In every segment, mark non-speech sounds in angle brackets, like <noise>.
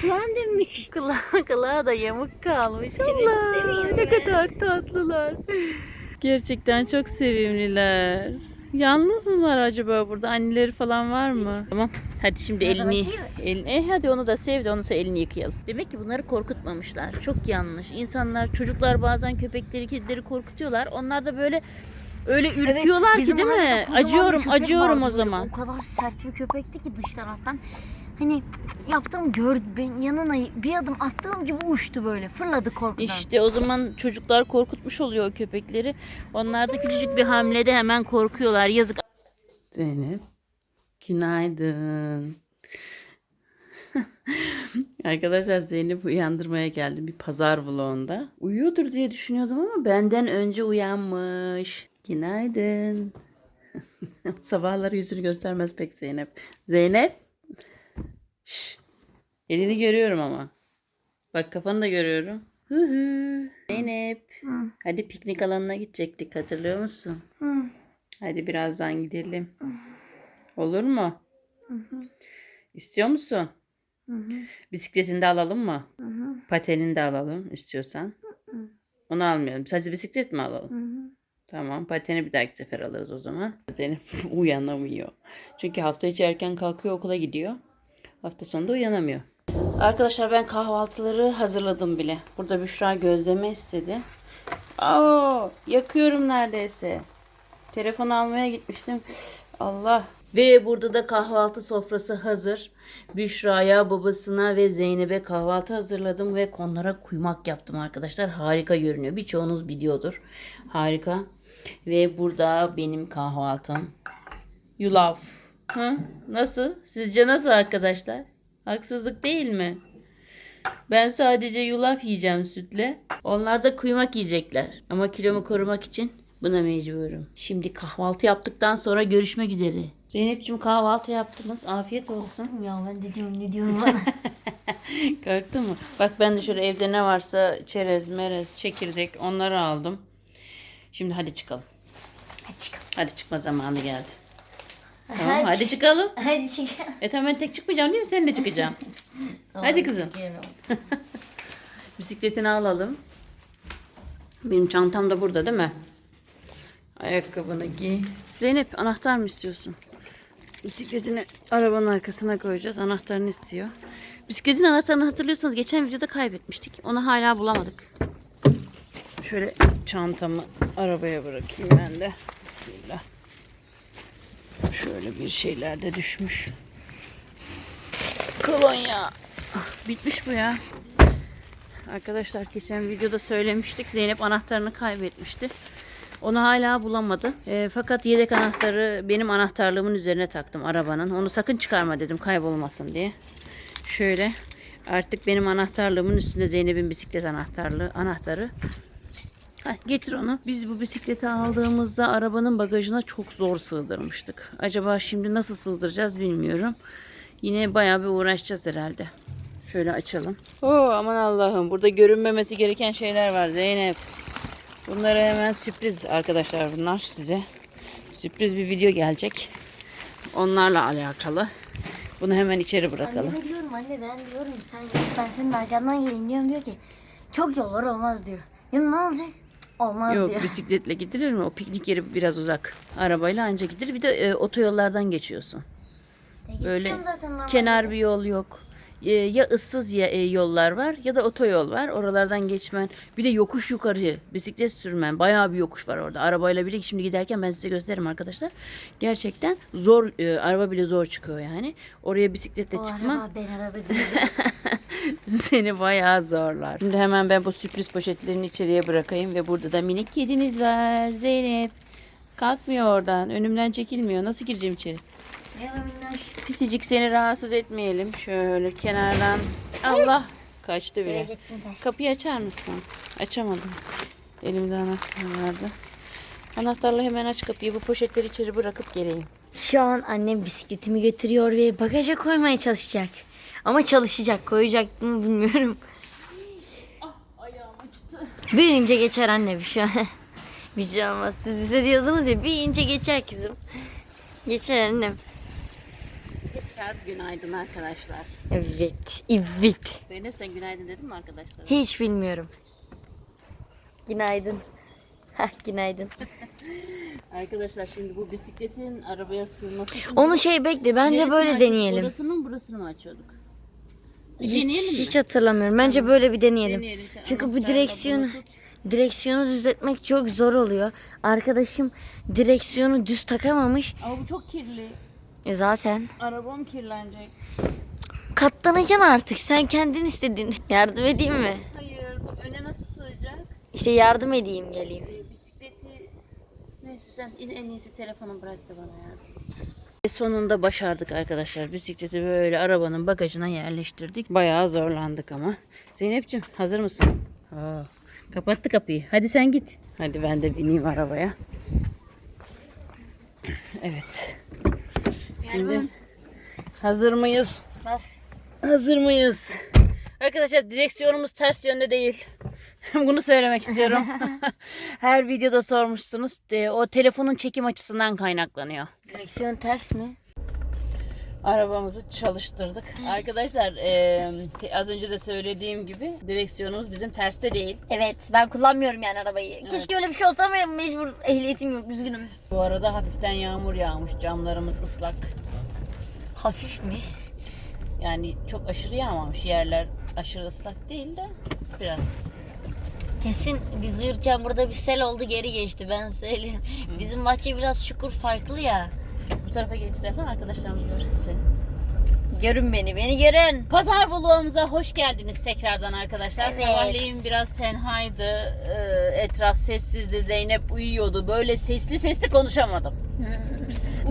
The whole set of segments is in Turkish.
Kulağın dönmüş. Kulağı, <laughs> kulağı da yamuk kalmış. Allah, seviyorum ne kadar tatlılar. Gerçekten çok sevimliler. Yalnız mılar acaba burada? Anneleri falan var mı? Tamam. Hadi şimdi Nereden elini, bakayım? elini e, hadi onu da sev de onu sonra elini yıkayalım. Demek ki bunları korkutmamışlar. Çok yanlış. İnsanlar, çocuklar bazen köpekleri, kedileri korkutuyorlar. Onlar da böyle öyle ürküyorlar ki bizim değil mi? kocaman bir Acıyorum, köpek acıyorum o böyle. zaman. O kadar sert bir köpekti ki dış taraftan. Hani yaptım gördü ben yanına bir adım attığım gibi uçtu böyle fırladı korkudan. İşte o zaman çocuklar korkutmuş oluyor o köpekleri. Onlar da küçücük bir hamlede hemen korkuyorlar. Yazık. Zeynep. Günaydın. <laughs> Arkadaşlar Zeynep uyandırmaya geldim bir pazar vlogunda. Uyuyordur diye düşünüyordum ama benden önce uyanmış. Günaydın. <laughs> Sabahları yüzünü göstermez pek Zeynep. Zeynep. Şş. Elini görüyorum ama. Bak kafanı da görüyorum. Hı hı. Zeynep. Hadi piknik alanına gidecektik hatırlıyor musun? Hı. Hadi birazdan gidelim. Olur mu? İstiyor musun? Bisikletini de alalım mı? Patenini de alalım istiyorsan. Onu almayalım. Sadece bisiklet mi alalım? Tamam. Pateni bir dahaki sefer alırız o zaman. Zeynep <laughs> uyanamıyor. Çünkü hafta içi erken kalkıyor okula gidiyor. Hafta sonunda uyanamıyor. Arkadaşlar ben kahvaltıları hazırladım bile. Burada Büşra gözleme istedi. Aa, yakıyorum neredeyse. Telefon almaya gitmiştim. Allah. Ve burada da kahvaltı sofrası hazır. Büşra'ya, babasına ve Zeynep'e kahvaltı hazırladım ve onlara kuymak yaptım arkadaşlar. Harika görünüyor. Birçoğunuz biliyordur. Harika. Ve burada benim kahvaltım. Yulaf. Hı? Nasıl? Sizce nasıl arkadaşlar? Haksızlık değil mi? Ben sadece yulaf yiyeceğim sütle. Onlar da kuymak yiyecekler. Ama kilomu korumak için buna mecburum. Şimdi kahvaltı yaptıktan sonra görüşmek üzere. Zeynep'ciğim kahvaltı yaptınız. Afiyet olsun. Ya ben de diyorum ne diyorum bana. <laughs> Korktun mu? Bak ben de şöyle evde ne varsa çerez, merez, çekirdek onları aldım. Şimdi hadi çıkalım. Hadi çıkalım. Hadi çıkma zamanı geldi. Tamam hadi çıkalım. Hadi çıkalım. E tamam ben tek çıkmayacağım değil mi? Seninle çıkacağım. <laughs> Hadi kızım. <laughs> Bisikletini alalım. Benim çantam da burada değil mi? Ayakkabını giy. Zeynep anahtar mı istiyorsun? Bisikletini arabanın arkasına koyacağız. Anahtarını istiyor. Bisikletin anahtarını hatırlıyorsanız geçen videoda kaybetmiştik. Onu hala bulamadık. Şöyle çantamı arabaya bırakayım ben de. Bismillah. Şöyle bir şeyler de düşmüş. Kolonya. Bitmiş bu ya. Arkadaşlar geçen videoda söylemiştik. Zeynep anahtarını kaybetmişti. Onu hala bulamadı. E, fakat yedek anahtarı benim anahtarlığımın üzerine taktım arabanın. Onu sakın çıkarma dedim kaybolmasın diye. Şöyle artık benim anahtarlığımın üstünde Zeynep'in bisiklet anahtarlığı anahtarı. Heh, getir onu. Biz bu bisikleti aldığımızda arabanın bagajına çok zor sığdırmıştık. Acaba şimdi nasıl sığdıracağız bilmiyorum. Yine bayağı bir uğraşacağız herhalde. Şöyle açalım. Oo aman Allah'ım burada görünmemesi gereken şeyler var Zeynep. Bunları hemen sürpriz arkadaşlar bunlar size. Sürpriz bir video gelecek. Onlarla alakalı. Bunu hemen içeri bırakalım. Anneme diyorum anne ben diyorum sen ben senin arkandan geleyim diyorum diyor ki çok yol var olmaz diyor. Diyorum ne olacak? Olmaz Yok diyor. bisikletle gidilir mi? O piknik yeri biraz uzak. Arabayla anca gidilir. Bir de e, otoyollardan geçiyorsun. E, böyle zaten. Kenar bir yol yok. E, ya ıssız ya, e, yollar var ya da otoyol var. Oralardan geçmen. Bir de yokuş yukarı bisiklet sürmen. Bayağı bir yokuş var orada. Arabayla bile şimdi giderken ben size gösteririm arkadaşlar. Gerçekten zor. e, araba bile zor çıkıyor yani. Oraya bisikletle O çıkman araba ben araba. <laughs> <laughs> seni bayağı zorlar. Şimdi hemen ben bu sürpriz poşetlerini içeriye bırakayım ve burada da minik kedimiz var. Zeynep. Kalkmıyor oradan. Önümden çekilmiyor. Nasıl gireceğim içeri? Merhaba minnoş. Pisicik seni rahatsız etmeyelim. Şöyle kenardan. Allah. Kaçtı bile. Kaçtı. Kapıyı açar mısın? Açamadım. Elimde anahtar vardı. Anahtarla hemen aç kapıyı. Bu poşetleri içeri bırakıp geleyim. Şu an annem bisikletimi götürüyor ve bagaja koymaya çalışacak. Ama çalışacak. Koyacak mı bilmiyorum. Ayağım acıdı. Büyüyünce geçer anne bir şu <laughs> an. bir şey olmaz. Siz bize diyordunuz ya büyüyünce geçer kızım. Geçer annem. Tekrar günaydın arkadaşlar. Evet. Evet. Zeynep sen günaydın dedin mi arkadaşlar? Hiç bilmiyorum. Günaydın. <laughs> Günaydın. <laughs> Arkadaşlar şimdi bu bisikletin arabaya sığması Onu şey bekle. Bence neresini böyle açıyorduk? deneyelim. Burasını mı burasını mı açıyorduk? Bir Hiç, deneyelim mi? hiç hatırlamıyorum. Bence böyle bir deneyelim. Deneyelim. Çünkü bu direksiyonu direksiyonu düzeltmek çok zor oluyor. Arkadaşım direksiyonu düz takamamış. Ama bu çok kirli. E zaten Arabam kirlenecek. katlanacaksın artık. Sen kendin istedin. <laughs> Yardım edeyim mi? Hayır bu öne nasıl sığacak? İşte yardım edeyim geleyim. Ee, bisikleti neyse sen en, en iyisi telefonu bırak da bana ya. Ve sonunda başardık arkadaşlar. Bisikleti böyle arabanın bagajına yerleştirdik. Bayağı zorlandık ama. Zeynep'ciğim hazır mısın? Aa, kapattı kapıyı. Hadi sen git. Hadi ben de bineyim arabaya. Evet. Şimdi hazır mıyız? Bas. Hazır mıyız? Arkadaşlar direksiyonumuz ters yönde değil. <laughs> Bunu söylemek istiyorum. <laughs> Her videoda sormuşsunuz. E, O telefonun çekim açısından kaynaklanıyor. Direksiyon ters mi? Arabamızı çalıştırdık. Arkadaşlar e, az önce de söylediğim gibi direksiyonumuz bizim terste değil. Evet ben kullanmıyorum yani arabayı. Keşke öyle bir şey olsa ama mecbur ehliyetim yok üzgünüm. Bu arada hafiften yağmur yağmış. Camlarımız ıslak. Hafif mi? Yani çok aşırı yağmamış. Yerler aşırı ıslak değil de biraz. Kesin biz uyurken burada bir sel oldu geri geçti ben söyleyeyim. Bizim bahçe biraz çukur farklı ya. Bu tarafa geç istersen arkadaşlarımız görsün seni. Görün beni beni görün. Pazar vlogumuza hoş geldiniz tekrardan arkadaşlar. Evet. Sabahleyin biraz tenhaydı. Ee, etraf sessizdi. Zeynep uyuyordu. Böyle sesli sesli konuşamadım.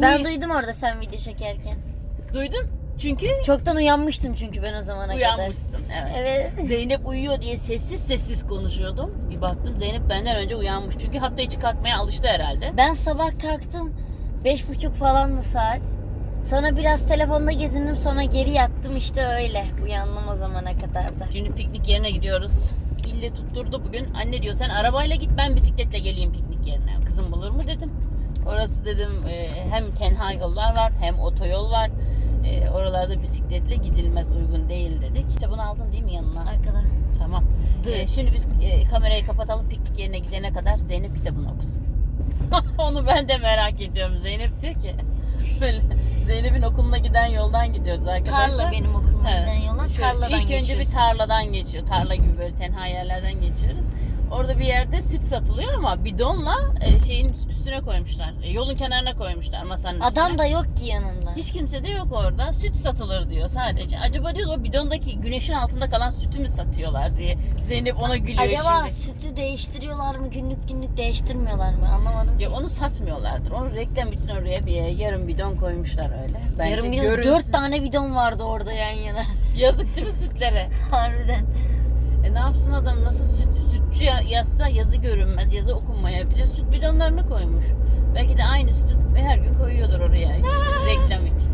Ben Uyu- duydum orada sen video çekerken. Duydun? Çünkü Çoktan uyanmıştım çünkü ben o zamana kadar. uyanmışsın. Evet. Evet. <laughs> Zeynep uyuyor diye sessiz sessiz konuşuyordum. Bir baktım Zeynep benden önce uyanmış. Çünkü hafta içi kalkmaya alıştı herhalde. Ben sabah kalktım. Beş buçuk falandı saat. Sonra biraz telefonda gezindim sonra geri yattım işte öyle. Uyandım o zamana kadar da. Şimdi piknik yerine gidiyoruz. İlle tutturdu bugün. Anne diyor sen arabayla git ben bisikletle geleyim piknik yerine. Kızım bulur mu dedim. Orası dedim e, hem tenha yollar var hem otoyol var. E, oralarda bisikletle gidilmez uygun değil dedik. Kitabını aldın değil mi yanına? Arkada. Tamam. E, şimdi biz e, kamerayı kapatalım piknik yerine gidene kadar Zeynep kitabını okusun. <laughs> Onu ben de merak ediyorum. Zeynep diyor ki <laughs> böyle Zeynep'in okuluna giden yoldan gidiyoruz arkadaşlar. Tarla benim okuluma Evet. giden. Şöyle Tarladan İlk önce bir tarladan geçiyor. Tarla gibi böyle tenha yerlerden geçiyoruz. Orada bir yerde süt satılıyor ama bidonla e, şeyin üstüne koymuşlar. E, yolun kenarına koymuşlar masanın üstüne. Adam da yok ki yanında. Hiç kimse de yok orada. Süt satılır diyor sadece. Acaba diyor o bidondaki güneşin altında kalan sütü mü satıyorlar diye. Zeynep ona gülüyor Acaba şimdi. sütü değiştiriyorlar mı günlük günlük değiştirmiyorlar mı anlamadım ki. Ya onu satmıyorlardır. Onu reklam için oraya bir yarım bidon koymuşlar öyle. Bence Yarım bidon, görünsün. dört tane bidon vardı orada yan yana. Yazık değil mi sütlere? <laughs> Harbiden. E ne yapsın adam nasıl süt, sütçü ya- yazsa yazı görünmez, yazı okunmayabilir. Süt bidonlarını koymuş. Belki de aynı sütü her gün koyuyordur oraya <laughs> reklam için.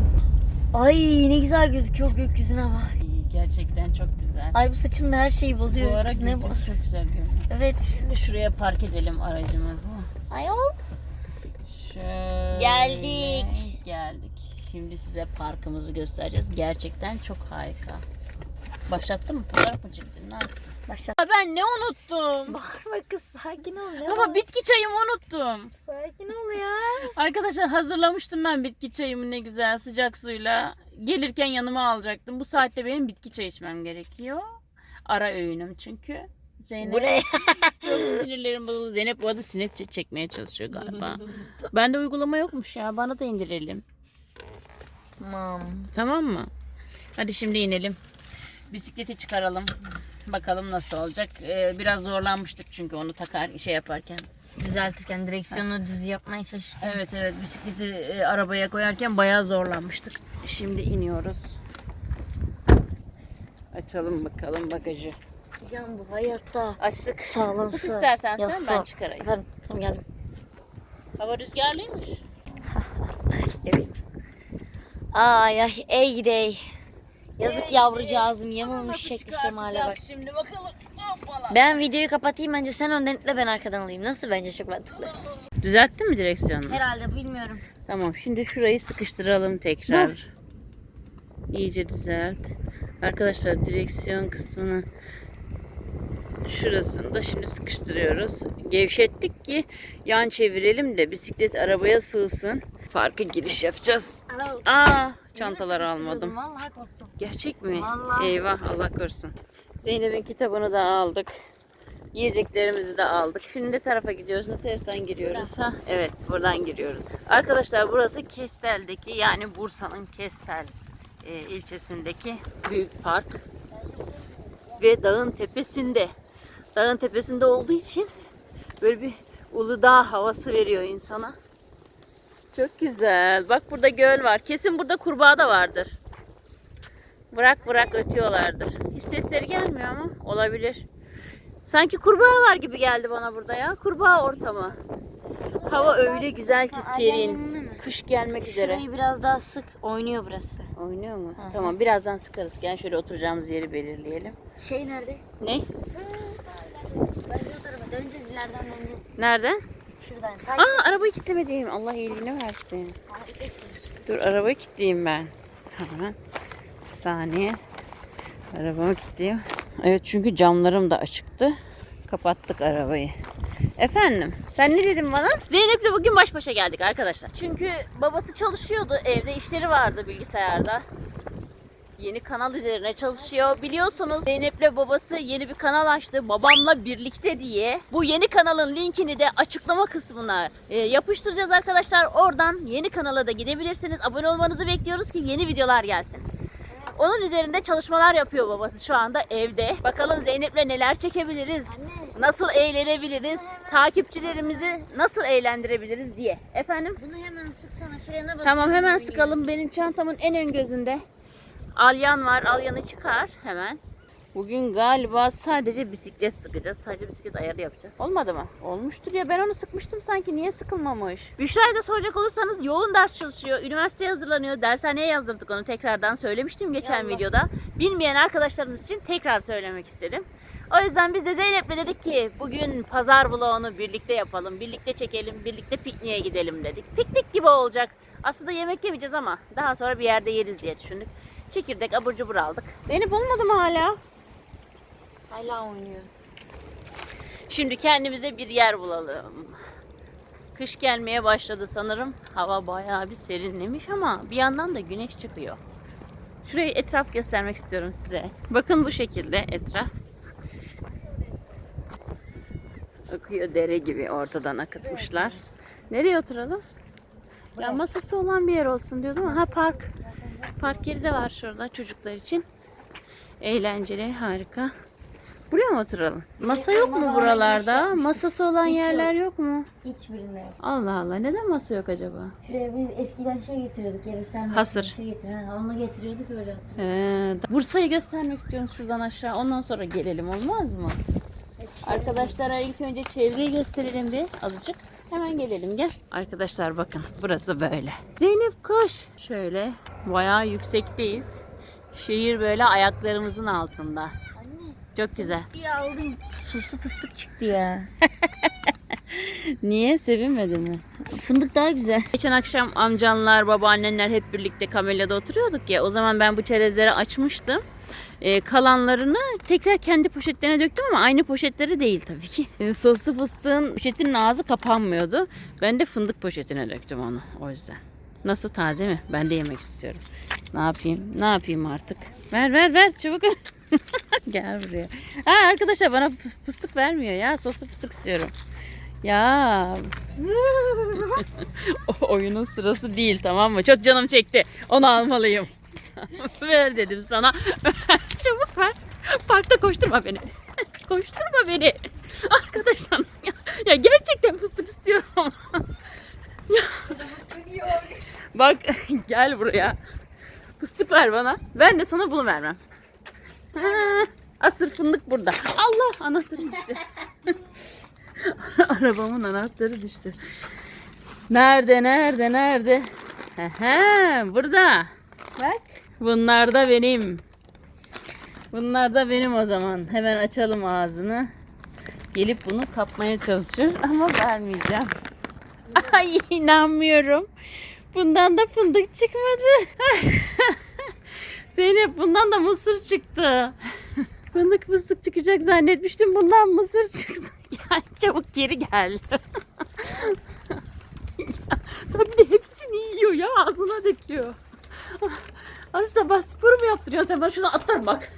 Ay ne güzel gözüküyor gökyüzüne bak. İyi, Gerçekten çok güzel. Ay bu saçım da her şeyi bozuyor. Bu ara ne bu? gökyüzü çok güzel görünüyor. Evet. Şimdi şuraya park edelim aracımızı. Ayol. Şöyle Geldik. Geldik. Şimdi size parkımızı göstereceğiz. Gerçekten çok harika. Başlattın mı? Fotoğraf mı çektin? Ne yaptın? Başla. Aa, Ben ne unuttum? Bağırma kız sakin ol ya. Baba bitki çayımı unuttum. Sakin ol ya. Arkadaşlar hazırlamıştım ben bitki çayımı ne güzel sıcak suyla. Gelirken yanıma alacaktım. Bu saatte benim bitki çay içmem gerekiyor. Ara öğünüm çünkü. Zeynep Bu ne? çok sinirlerim bozuldu. Zeynep bu arada Snapchat çekmeye çalışıyor galiba. Bende uygulama yokmuş ya. Bana da indirelim. Tamam. Tamam mı? Hadi şimdi inelim. Bisikleti çıkaralım. Bakalım nasıl olacak. Ee, biraz zorlanmıştık çünkü onu takar şey yaparken. Düzeltirken direksiyonu düz yapmaya çalışıyorum. Evet evet bisikleti e, arabaya koyarken bayağı zorlanmıştık. Şimdi iniyoruz. Açalım bakalım bagajı. Can bu hayatta Açtık. sağlam su. istersen Ya sen su. ben çıkarayım. Efendim tamam geldim. Hava rüzgarlıymış. <laughs> Evet. Ay ay ey gidey. Yazık yavrucağızım yamulmuş Nasıl şekli şemale bak. şimdi bakalım. Hoppala. Ben videoyu kapatayım bence sen önden itle ben arkadan alayım. Nasıl bence çok mantıklı. <laughs> Düzelttin mi direksiyonu? Herhalde bilmiyorum. Tamam şimdi şurayı sıkıştıralım tekrar. İyice düzelt. Arkadaşlar direksiyon kısmını şurasını da şimdi sıkıştırıyoruz. Gevşettik ki yan çevirelim de bisiklet arabaya sığsın. Parka giriş yapacağız. Aa, çantaları almadım. Vallahi korktum. Gerçek mi? Vallahi. Eyvah Allah korusun. Zeynep'in kitabını da aldık. Yiyeceklerimizi de aldık. Şimdi ne tarafa gidiyoruz? Ne taraftan giriyoruz? Ha? Evet buradan giriyoruz. Arkadaşlar burası Kestel'deki yani Bursa'nın Kestel e, ilçesindeki büyük park. Ve dağın tepesinde. Dağın tepesinde olduğu için böyle bir Uludağ havası veriyor insana. Çok güzel. Bak burada göl var. Kesin burada kurbağa da vardır. Bırak bırak ötüyorlardır. Hiç sesleri gelmiyor ama olabilir. Sanki kurbağa var gibi geldi bana burada ya. Kurbağa ortamı. Hava öyle güzel ki serin. Kış gelmek üzere. Şurayı biraz daha sık oynuyor burası. Oynuyor mu? Tamam birazdan sıkarız. Gel şöyle oturacağımız yeri belirleyelim. Şey nerede? Ne? Ben bu tarafa döneceğiz ileriden döneceğiz. Nereden? Şuradan. Aa arabayı kilitlemediğim. Allah iyiliğini versin. Harikasın. Dur arabayı kilitleyeyim ben. Hemen. Bir saniye. Arabamı kilitleyeyim. Evet çünkü camlarım da açıktı. Kapattık arabayı. Efendim sen ne dedin bana? Zeynep'le bugün baş başa geldik arkadaşlar. Çünkü babası çalışıyordu evde işleri vardı bilgisayarda. Yeni kanal üzerine çalışıyor. Biliyorsunuz Zeynep'le babası yeni bir kanal açtı. Babamla birlikte diye. Bu yeni kanalın linkini de açıklama kısmına e, yapıştıracağız arkadaşlar. Oradan yeni kanala da gidebilirsiniz. Abone olmanızı bekliyoruz ki yeni videolar gelsin. Onun üzerinde çalışmalar yapıyor babası şu anda evde. Bakalım Zeynep'le neler çekebiliriz. Nasıl eğlenebiliriz? Takipçilerimizi nasıl eğlendirebiliriz diye. Efendim? Bunu hemen sıksana frene basın. Tamam hemen sıkalım. Benim çantamın en ön gözünde. Alyan var. Alyanı çıkar hemen. Bugün galiba sadece bisiklet sıkacağız. Sadece bisiklet ayarı yapacağız. Olmadı mı? Olmuştur ya. Ben onu sıkmıştım sanki. Niye sıkılmamış? Büşra'ya da soracak olursanız yoğun ders çalışıyor. Üniversiteye hazırlanıyor. Dershaneye yazdırdık onu tekrardan. Söylemiştim geçen Yallah. videoda. Bilmeyen arkadaşlarımız için tekrar söylemek istedim. O yüzden biz de Zeynep'le dedik ki bugün pazar vlogunu birlikte yapalım. Birlikte çekelim. Birlikte pikniğe gidelim dedik. Piknik gibi olacak. Aslında yemek yemeyeceğiz ama daha sonra bir yerde yeriz diye düşündük. Çekirdek abur cubur aldık. Zeynep olmadı mı hala? Hala oynuyor. Şimdi kendimize bir yer bulalım. Kış gelmeye başladı sanırım. Hava bayağı bir serinlemiş ama bir yandan da güneş çıkıyor. Şurayı etraf göstermek istiyorum size. Bakın bu şekilde etraf. Akıyor dere gibi ortadan akıtmışlar. Nereye oturalım? Ya masası olan bir yer olsun diyordum ha park. Park yeri de var şurada çocuklar için. Eğlenceli, harika. Buraya mı oturalım? Masa yok mu buralarda? Masası olan Hiç yerler yok mu? Hiçbirinde yok. Allah Allah neden masa yok acaba? Şuraya biz eskiden şey getiriyorduk yere sermek Hasır. Şey getir. Ha, onu getiriyorduk öyle. Ee, Bursa'yı göstermek istiyorum şuradan aşağı. Ondan sonra gelelim olmaz mı? Arkadaşlara ilk önce çevreyi gösterelim bir azıcık. Hemen gelelim gel. Arkadaşlar bakın burası böyle. Zeynep koş. Şöyle bayağı yüksekteyiz. Şehir böyle ayaklarımızın altında. Anne Çok güzel. bir aldım suslu fıstık çıktı ya. <laughs> Niye? Sevinmedin mi? Fındık daha güzel. Geçen akşam amcanlar, babaannenler hep birlikte kamelyada oturuyorduk ya. O zaman ben bu çerezleri açmıştım. Ee, kalanlarını tekrar kendi poşetlerine döktüm ama aynı poşetleri değil tabii ki. Ee, <laughs> soslu fıstığın poşetinin ağzı kapanmıyordu. Ben de fındık poşetine döktüm onu o yüzden. Nasıl taze mi? Ben de yemek istiyorum. Ne yapayım? Ne yapayım artık? Ver ver ver çabuk. <laughs> Gel buraya. Ha, arkadaşlar bana fı- fıstık vermiyor ya. Soslu fıstık istiyorum. Ya <laughs> o oyunun sırası değil tamam mı? Çok canım çekti. Onu almalıyım. Ver dedim sana. <laughs> Çabuk ver. Parkta koşturma beni. <laughs> koşturma beni. Arkadaşlar ya, ya gerçekten fıstık istiyorum. <laughs> ya. Bak gel buraya. Fıstık ver bana. Ben de sana bunu vermem. Ha, asır fındık burada. Allah anahtarım düştü. Arabamın anahtarı düştü. Nerede nerede nerede? Aha, burada. Bak. Bunlar da benim. Bunlar da benim o zaman. Hemen açalım ağzını. Gelip bunu kapmaya çalışır <laughs> ama vermeyeceğim. <laughs> Ay inanmıyorum. Bundan da fındık çıkmadı. <laughs> Zeynep bundan da mısır çıktı. Fındık fıstık çıkacak zannetmiştim. Bundan mısır çıktı. Ya çabuk geri gel. tabii de hepsini yiyor ya. Ağzına döküyor. Az sabah spor mu yaptırıyorsun sen? Ben şuradan atlarım bak.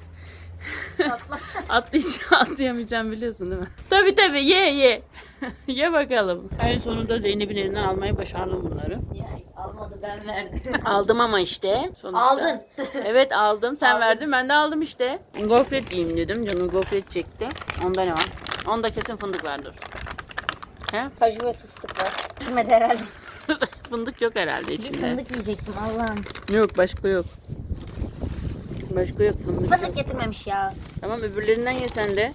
Atla. <laughs> Atlayacağım, atlayamayacağım biliyorsun değil mi? Tabii tabii ye ye. <laughs> ye bakalım. En sonunda Zeynep'in elinden almayı başardım bunları. Ya almadı ben verdim. <laughs> Aldım ama işte. Sonuçta. Aldın. Evet aldım. Sen Aldın. verdin ben de aldım işte. Gofret yiyeyim dedim. Canım gofret çekti. Onda ne var? Onda kesin fındık vardır. He? Kaju ve fıstık var. Kime de herhalde. <laughs> fındık yok herhalde Bir içinde. fındık yiyecektim Allah'ım. Yok başka yok. Başka yok fındık. Fındık yok. getirmemiş ya. Tamam öbürlerinden ye sen de.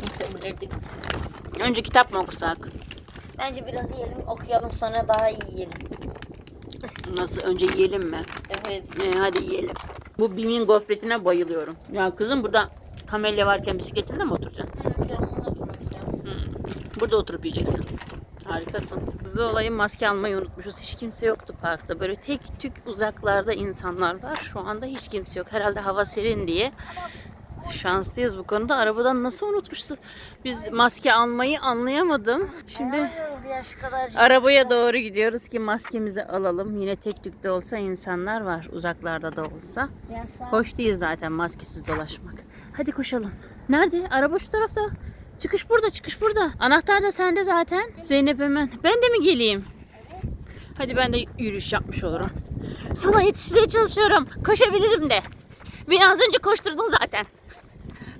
Neyse öbürleri de güzel. Önce kitap mı okusak? Bence biraz yiyelim okuyalım sonra daha iyi yiyelim. Nasıl? Önce yiyelim mi? Evet. Ee, hadi yiyelim. Bu Bim'in gofretine bayılıyorum. Ya kızım burada kamelya varken bisikletinde mi oturacaksın? Ben oturmak istiyorum. Burada oturup yiyeceksin. Harikasın. Hızlı olayım maske almayı unutmuşuz. Hiç kimse yoktu parkta. Böyle tek tük uzaklarda insanlar var. Şu anda hiç kimse yok. Herhalde hava serin diye. Şanslıyız bu konuda. Arabadan nasıl unutmuştuk? Biz maske almayı anlayamadım. Şimdi arabaya doğru gidiyoruz ki maskemizi alalım. Yine tek tük de olsa insanlar var. Uzaklarda da olsa. Hoş değil zaten maskesiz dolaşmak. Hadi koşalım. Nerede? Araba şu tarafta. Çıkış burada, çıkış burada. Anahtar da sende zaten. Zeynep hemen. Ben de mi geleyim? Hadi ben de yürüyüş yapmış olurum. Sana yetişmeye çalışıyorum. Koşabilirim de. Beni az önce koşturdun zaten.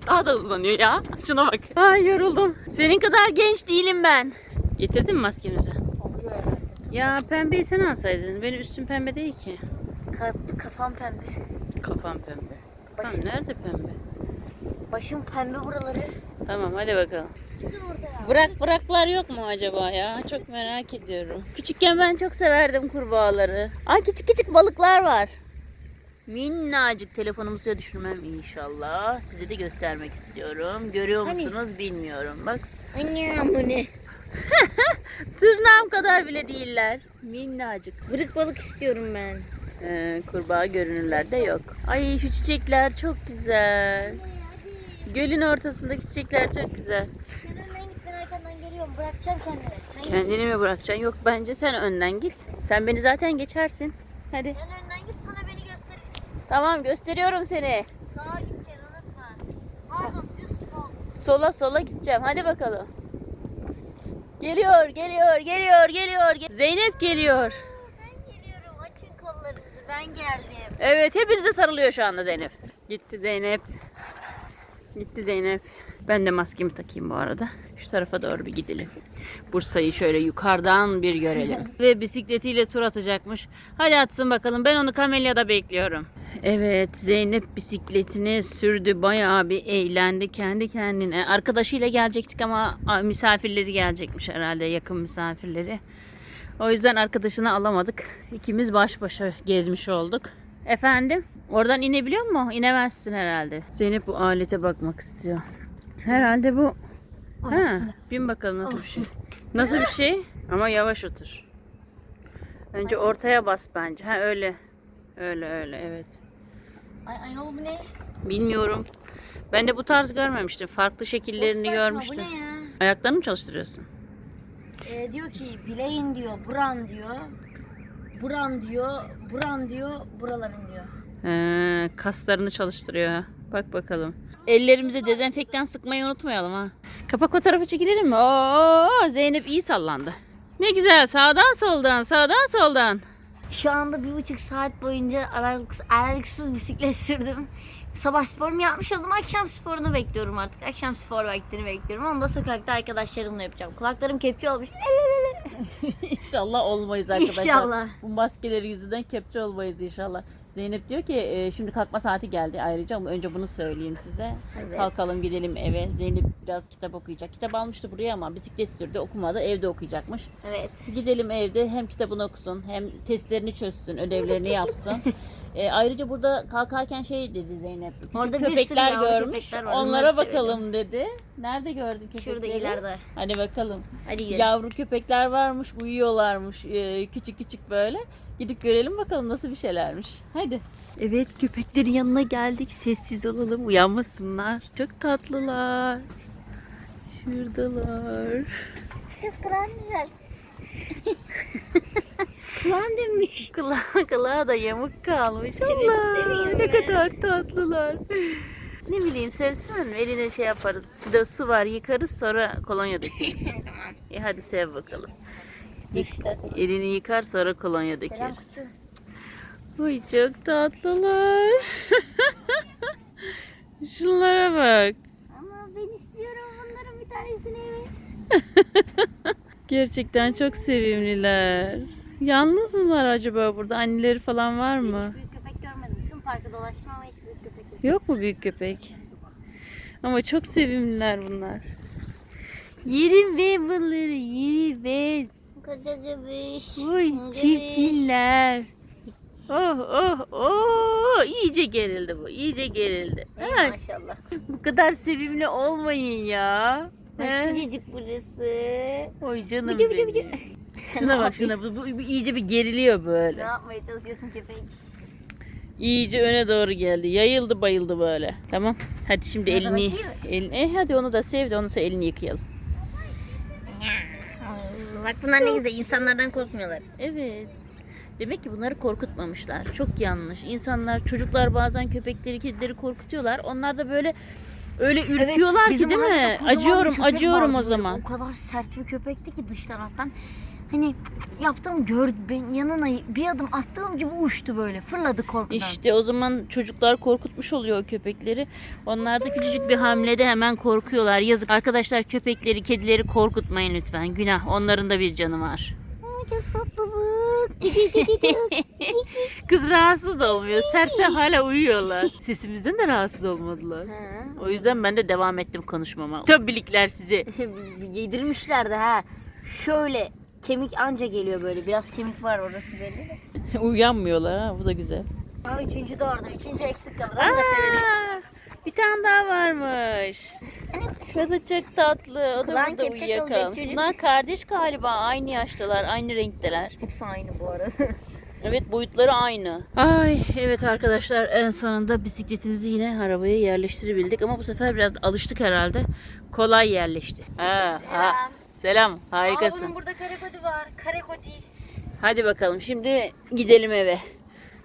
Daha da hızlanıyor ya. Şuna bak. Ay yoruldum. Senin kadar genç değilim ben. Getirdin mi maskemizi? Oluyor herhalde. Ya pembeyi sen alsaydın. Benim üstüm pembe değil ki. Ka- kafam pembe. Kafam pembe. Başım, nerede pembe? başım pembe buraları. Tamam hadi bakalım. Bırak bıraklar yok mu acaba ya? Çok merak ediyorum. Küçükken ben çok severdim kurbağaları. Ay küçük küçük balıklar var. Minnacık telefonumu suya düşürmem inşallah. Size de göstermek istiyorum. Görüyor Hani? musunuz bilmiyorum. Bak Annem bu ne? <laughs> tırnağım kadar bile değiller. Minnacık. Bırık balık istiyorum ben. Ee, kurbağa görünürlerde yok. Ay şu çiçekler çok güzel. Gölün ortasındaki çiçekler çok güzel. Sen önden git ben arkandan geliyorum. Bırakacağım git. Kendini mi bırakacaksın? Yok bence sen önden git. Sen beni zaten geçersin. Hadi. sen önden git sana beni gösterirsin. Tamam gösteriyorum seni. Sağa gideceksin unutma. Pardon düz sol. Sola sola gideceğim. Hadi bakalım. Geliyor, geliyor, geliyor, geliyor. Ge- Zeynep geliyor. Ben geliyorum. Açın kollarınızı. Ben geldim. Evet, hepinize sarılıyor şu anda Zeynep. Gitti Zeynep. Gitti Zeynep. Ben de maskemi takayım bu arada. Şu tarafa doğru bir gidelim. Bursa'yı şöyle yukarıdan bir görelim. <laughs> Ve bisikletiyle tur atacakmış. Hadi atsın bakalım. Ben onu kamelyada bekliyorum. Evet Zeynep bisikletini sürdü. Bayağı bir eğlendi kendi kendine. Arkadaşıyla gelecektik ama misafirleri gelecekmiş herhalde. Yakın misafirleri. O yüzden arkadaşını alamadık. İkimiz baş başa gezmiş olduk. Efendim? Oradan inebiliyor mu? İnemezsin herhalde. Zeynep bu alete bakmak istiyor. Herhalde bu... Ha, bin bakalım nasıl bir şey. Nasıl bir şey? Ama yavaş otur. Önce ortaya bas bence. Ha öyle. Öyle öyle evet. Ay ay oğlum bu ne? Bilmiyorum. Ben de bu tarz görmemiştim. Farklı şekillerini Çok saçma, görmüştüm. Bu ne ya? Ayaklarını mı çalıştırıyorsun? Ee, diyor ki bileğin diyor, buran diyor. Buran diyor, buran diyor, buraların diyor. He, kaslarını çalıştırıyor. Bak bakalım. Ellerimize dezenfektan sıkmayı unutmayalım ha. Kapak fotoğrafı çekilelim mi? Oo, Zeynep iyi sallandı. Ne güzel sağdan soldan sağdan soldan. Şu anda bir buçuk saat boyunca aralıksız, aralıksız bisiklet sürdüm. Sabah sporumu yapmış oldum. Akşam sporunu bekliyorum artık. Akşam spor vaktini bekliyorum. Onu da sokakta arkadaşlarımla yapacağım. Kulaklarım kepçe olmuş. <laughs> İnşallah olmayız arkadaşlar. İnşallah. Bu maskeleri yüzünden kepçe olmayız inşallah. Zeynep diyor ki e, şimdi kalkma saati geldi ayrıca ama önce bunu söyleyeyim size. Evet. Kalkalım gidelim eve. Zeynep biraz kitap okuyacak. Kitap almıştı buraya ama bisiklet sürdü okumadı evde okuyacakmış. Evet. Gidelim evde hem kitabını okusun hem testlerini çözsün, ödevlerini yapsın. <laughs> E, ayrıca burada kalkarken şey dedi Zeynep. Küçük Orada köpekler görmüş. köpekler var, Onlara bakalım dedi. Nerede gördün köpekleri? Şurada ileride. Hadi bakalım. Hadi gidelim. Yavru köpekler varmış, uyuyorlarmış e, küçük küçük böyle. Gidip görelim bakalım nasıl bir şeylermiş. Hadi. Evet köpeklerin yanına geldik. Sessiz olalım. Uyanmasınlar. Çok tatlılar. Şuradalar. Kız kulağın güzel. <laughs> kulağın dönmüş. Kulağı, kulağı da yamuk kalmış. Allah, ne kadar tatlılar. Ne bileyim sevsen eline şey yaparız. Suda su var yıkarız sonra kolonya dökeriz. <laughs> tamam. e hadi sev bakalım. İşte. Elini yıkar sonra kolonya dökeriz. Uy çok tatlılar. <laughs> Şunlara bak. Ama ben istiyorum bunların bir tanesini eve. <laughs> Gerçekten çok sevimliler. Yalnız mılar acaba burada? Anneleri falan var mı? Hiç büyük köpek görmedim. Tüm parkı dolaştım ama hiç büyük köpek yok. Mu büyük köpek? Ama çok sevimliler bunlar. Yerim ben bunları, yerim ben. Koca göbüş. Uy çirkinler. Oh oh oh iyice gerildi bu iyice gerildi. Evet, maşallah. bu kadar sevimli olmayın ya. Ay? Sıcacık burası. Oy canım Bıcı bıcı bıcı. Şuna bak <laughs> şuna bu, bu, bu iyice bir geriliyor Ne böyle. yapmaya çalışıyorsun köpek? İyice öne doğru geldi. Yayıldı bayıldı böyle. Tamam. Hadi şimdi Nereden elini, elini e, hadi onu da sev de onu sonra elini yıkayalım. Bak bunlar ne güzel. insanlardan korkmuyorlar. Evet. Demek ki bunları korkutmamışlar. Çok yanlış. İnsanlar, çocuklar bazen köpekleri, kedileri korkutuyorlar. Onlar da böyle öyle ürküyorlar ki bizim değil mi? Acıyorum, acıyorum o vardı zaman. O kadar sert bir köpekti ki dış taraftan. Hani yaptım gördü ben yanına bir adım attığım gibi uçtu böyle fırladı korkudan. İşte o zaman çocuklar korkutmuş oluyor o köpekleri. Onlar da küçücük bir hamlede hemen korkuyorlar. Yazık. Arkadaşlar köpekleri, kedileri korkutmayın lütfen. Günah. Onların da bir canı var. <laughs> Kız rahatsız da olmuyor. Sersem hala uyuyorlar. Sesimizden de rahatsız olmadılar. Ha. O yüzden ben de devam ettim konuşmama. Többilikler sizi. <laughs> Yedirmişlerdi ha. Şöyle kemik anca geliyor böyle. Biraz kemik var orası belli de. <laughs> Uyanmıyorlar ha. Bu da güzel. Aa, üçüncü de orada. Üçüncü eksik kalır. Onu da sevelim. Aa, bir tane daha varmış. O da çok tatlı. O da Kulağın burada çocuk. Bunlar kardeş galiba. Aynı yaştalar. Aynı renkteler. Hepsi aynı bu arada. <laughs> Evet boyutları aynı. Ay evet arkadaşlar en sonunda bisikletimizi yine arabaya yerleştirebildik. Ama bu sefer biraz alıştık herhalde. Kolay yerleşti. Ha, ha. Selam. Selam. Aa, Harikasın. bunun burada kare kodi var. Kare kodi. Hadi bakalım şimdi gidelim eve.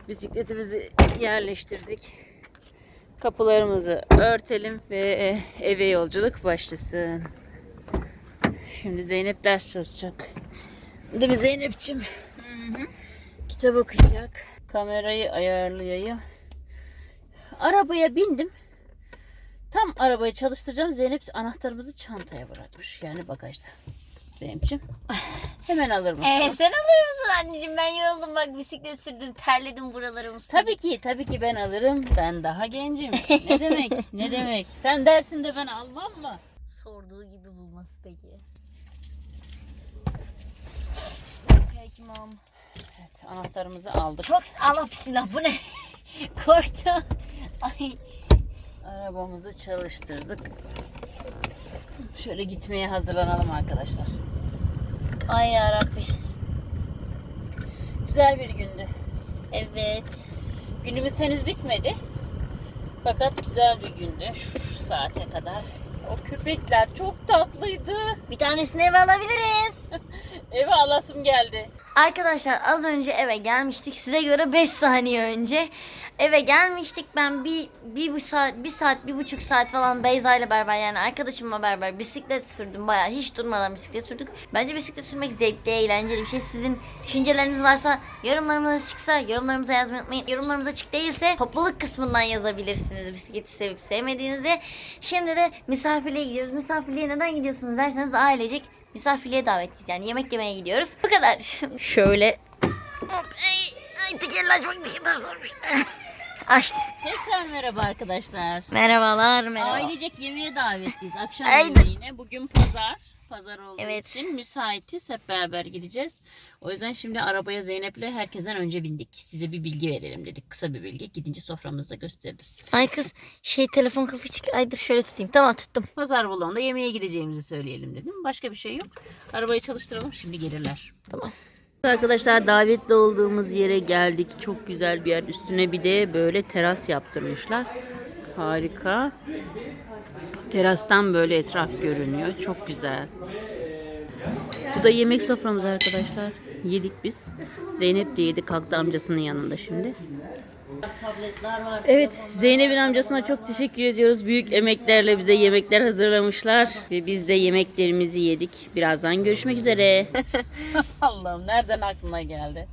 Bisikletimizi yerleştirdik. Kapılarımızı örtelim ve e, eve yolculuk başlasın. Şimdi Zeynep ders çalışacak. Değil mi Zeynep'ciğim? Kitap okuyacak. Kamerayı ayarlayayım. Arabaya bindim. Tam arabayı çalıştıracağım. Zeynep anahtarımızı çantaya bırakmış. Yani bagajda. Zeynep'ciğim. Hemen alır mısın? Ee, sen alır mısın anneciğim? Ben yoruldum bak bisiklet sürdüm. Terledim buralarım. sıcak. Tabii ki, tabii ki ben alırım. Ben daha gencim. Ne demek? Ne <laughs> demek? Sen dersin de ben almam mı? Sorduğu gibi bulması peki. Peki mam. Evet, anahtarımızı aldık. Çok Allah bismillah bu ne? <laughs> Korktum. Ay. Arabamızı çalıştırdık. Şöyle gitmeye hazırlanalım arkadaşlar. Ay yarabbi. Güzel bir gündü. Evet. Günümüz henüz bitmedi. Fakat güzel bir gündü şu saate kadar. O köpekler çok tatlıydı. Bir tanesini eve alabiliriz. <laughs> Eve alasım geldi. Arkadaşlar az önce eve gelmiştik. Size göre 5 saniye önce eve gelmiştik. Ben bir, bir, bir saat, bir saat, bir buçuk saat falan Beyza ile beraber yani arkadaşımla beraber bisiklet sürdüm. Bayağı hiç durmadan bisiklet sürdük. Bence bisiklet sürmek zevkli, eğlenceli bir şey. Sizin düşünceleriniz varsa yorumlarımıza çıksa yorumlarımıza yazmayı unutmayın. Yorumlarımız açık değilse topluluk kısmından yazabilirsiniz bisikleti sevip sevmediğinizi. Şimdi de misafirliğe gidiyoruz. Misafirliğe neden gidiyorsunuz derseniz ailecek misafirliğe davetliyiz. Yani yemek yemeye gidiyoruz. Bu kadar. <laughs> Şöyle Hop, Ay, ay tekerle açmak ne kadar zormuş. <laughs> Açtı. Tekrar merhaba arkadaşlar. Merhabalar merhaba. Ailecek yemeğe davetliyiz. Akşam Ay. yemeğine. Bugün pazar. Pazar olduğu Evet. için müsaitiz. Hep beraber gideceğiz. O yüzden şimdi arabaya Zeynep'le herkesten önce bindik. Size bir bilgi verelim dedik. Kısa bir bilgi. Gidince soframızda gösteririz. Ay kız şey telefon kılıfı çık. Ay dur şöyle tutayım. Tamam tuttum. Pazar vlogunda yemeğe gideceğimizi söyleyelim dedim. Başka bir şey yok. Arabayı çalıştıralım. Şimdi gelirler. Tamam. Arkadaşlar davetli olduğumuz yere geldik. Çok güzel bir yer. Üstüne bir de böyle teras yaptırmışlar. Harika. Terastan böyle etraf görünüyor. Çok güzel. Bu da yemek soframız arkadaşlar. Yedik biz. Zeynep de yedi kalktı amcasının yanında şimdi. Evet Zeynep'in amcasına çok teşekkür ediyoruz. Büyük emeklerle bize yemekler hazırlamışlar. Ve biz de yemeklerimizi yedik. Birazdan görüşmek üzere. <laughs> Allah'ım nereden aklına geldi?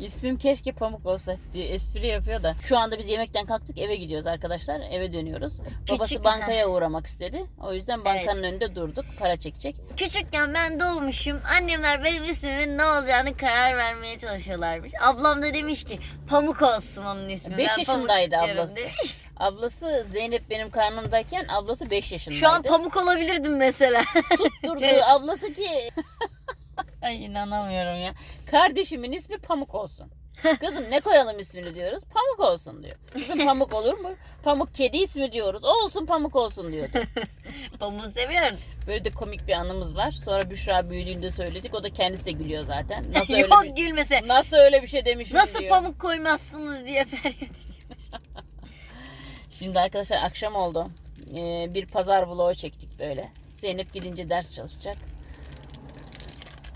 İsmim keşke Pamuk olsa diye espri yapıyor da. Şu anda biz yemekten kalktık eve gidiyoruz arkadaşlar. Eve dönüyoruz. Babası bankaya uğramak istedi. O yüzden bankanın önünde durduk. Para çekecek. Küçükken ben doğmuşum. Annemler benim ismimin ne olacağını karar vermeye çalışıyorlarmış. Ablam da demiş ki Pamuk olsun onun ismi. 5 Ben Pamuk yaşındaydı ablası. demiş. <laughs> Ablası Zeynep benim karnımdayken ablası 5 yaşındaydı. Şu an Pamuk olabilirdim mesela. durdu. <laughs> Ablası ki <laughs> Ay inanamıyorum ya. Kardeşimin ismi Pamuk olsun. Kızım ne koyalım ismini diyoruz. Pamuk olsun diyor. Kızım Pamuk olur mu? Pamuk kedi ismi diyoruz. Olsun Pamuk olsun diyordu. <laughs> Pamuk'u seviyorum. Böyle de komik bir anımız var. Sonra Büşra büyüdüğünde söyledik. O da kendisi de gülüyor zaten. <laughs> Nasıl öyle Yok bir, gülmese. nasıl öyle bir şey demişim Nasıl diyor. pamuk koymazsınız diye feryat <laughs> Şimdi arkadaşlar akşam oldu. Ee, bir pazar vlogu çektik böyle. Zeynep gidince ders çalışacak.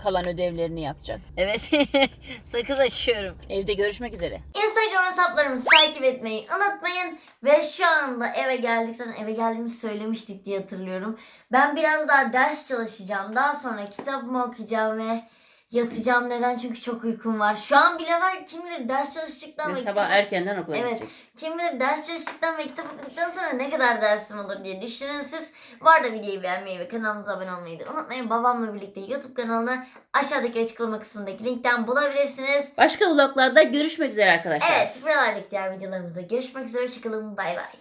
Kalan ödevlerini yapacak. Evet. <laughs> Sakız açıyorum. Evde görüşmek üzere. Instagram hesaplarımızı takip etmeyi unutmayın. Ve şu anda eve geldik. Zaten eve geldiğimizi söylemiştik diye hatırlıyorum. Ben biraz daha ders çalışacağım. Daha sonra kitabımı okuyacağım ve yatacağım. Neden? Çünkü çok uykum var. Şu an bile var. Kim bilir ders çalıştıktan Ve ve sabah kitap... erkenden okula Evet. gidecek. Kim bilir ders çalıştıktan ve kitap okuduktan sonra ne kadar dersim olur diye düşünün siz. Bu arada videoyu beğenmeyi ve kanalımıza abone olmayı da unutmayın. Babamla birlikte YouTube kanalını aşağıdaki açıklama kısmındaki linkten bulabilirsiniz. Başka vloglarda görüşmek üzere arkadaşlar. Evet, buralardaki diğer videolarımızda görüşmek üzere. Hoşçakalın. Bay bay.